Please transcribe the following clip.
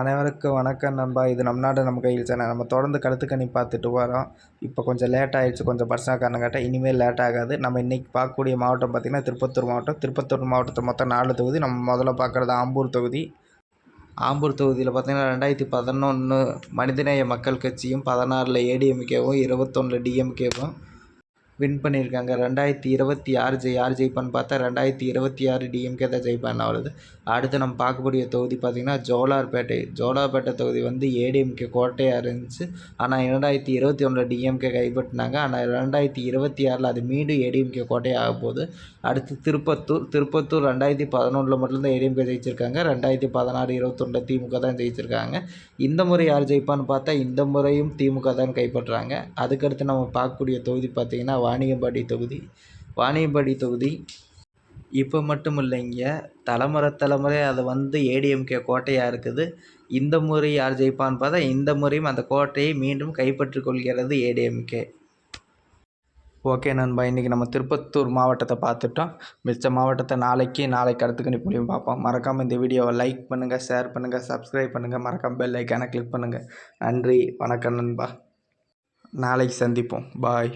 அனைவருக்கும் வணக்கம் நண்பா. இது நம் நாடு நம்ம கையில் சேனல். நம்ம தொடர்ந்து கருத்து பார்த்துட்டு வரோம். இப்போ கொஞ்சம் லேட் ஆகிடுச்சு கொஞ்சம் பர்சனல் காரணம் கேட்டால் இனிமேல் லேட் ஆகாது. நம்ம இன்றைக்கி பார்க்கக்கூடிய மாவட்டம் பார்த்திங்கன்னா திருப்பத்தூர் மாவட்டம். திருப்பத்தூர் மாவட்டத்தில் மொத்தம் நாலு தொகுதி. நம்ம முதல்ல பார்க்குறது ஆம்பூர் தொகுதி. ஆம்பூர் தொகுதியில் பார்த்திங்கன்னா ரெண்டாயிரத்தி பதினொன்று மனிதநேய மக்கள் கட்சியும் பதினாறில் ஏடிஎம்கேவும் இருபத்தொன்னில் டிஎம்கேவும் வின் பண்ணியிருக்காங்க. ரெண்டாயிரத்தி இருபத்தி ஆறு ஜெய் யார் ஜெயிப்பான்னு பார்த்தா ரெண்டாயிரத்தி இருபத்தி ஆறு டிஎம்கே தான் ஜெயிப்பான்னு வருது அடுத்து நம்ம பார்க்கக்கூடிய தொகுதி பார்த்திங்கன்னா ஜோலார்பேட்டை. ஜோலார்பேட்டை தொகுதி வந்து ஏடிஎம்கே கோட்டையாக இருந்துச்சு. ஆனால் இரண்டாயிரத்தி இருபத்தி ஒன்றில் டிஎம்கே கைப்பற்றினாங்க. ஆனால் ரெண்டாயிரத்தி இருபத்தி ஆறில் அது மீண்டும் ஏடிஎம்கே கோட்டையாக போகுது. அடுத்து திருப்பத்தூர். திருப்பத்தூர் ரெண்டாயிரத்தி பதினொன்றில் மட்டும்தான் ஏடிஎம்கே ஜெயிச்சிருக்காங்க. ரெண்டாயிரத்தி பதினாறு இருபத்தொன்றில் திமுக தான் ஜெயிச்சிருக்காங்க. இந்த முறை யார் ஜெயிப்பான்னு பார்த்தா இந்த முறையும் திமுக தான் கைப்பற்றுறாங்க அதுக்கடுத்து நம்ம பார்க்கக்கூடிய தொகுதி பார்த்திங்கன்னா வாணியம்பாடி தொகுதி. வாணியம்பாடி தொகுதி இப்போ மட்டும் இல்லைங்க தலைமுறை தலைமுறை அது வந்து ஏடிஎம்கே கோட்டையாக இருக்குது. இந்த முறை யார் ஜெயிப்பான்னு பார்த்தா இந்த முறையும் அந்த கோட்டையை மீண்டும் கைப்பற்றிக் கொள்கிறது ஏடிஎம்கே ஓகே நண்பா இன்றைக்கி நம்ம திருப்பத்தூர் மாவட்டத்தை பார்த்துட்டோம். மிச்ச மாவட்டத்தை நாளைக்கு நாளைக்கு அடுத்து கணிப்புலையும் பார்ப்போம். மறக்காமல் இந்த வீடியோவை லைக் பண்ணுங்கள் ஷேர் பண்ணுங்கள் சப்ஸ்கிரைப் பண்ணுங்கள் மறக்காமல் பெல் ஐக்கானை கிளிக் பண்ணுங்கள் நன்றி வணக்கம் நண்பா. நாளைக்கு சந்திப்போம். பாய்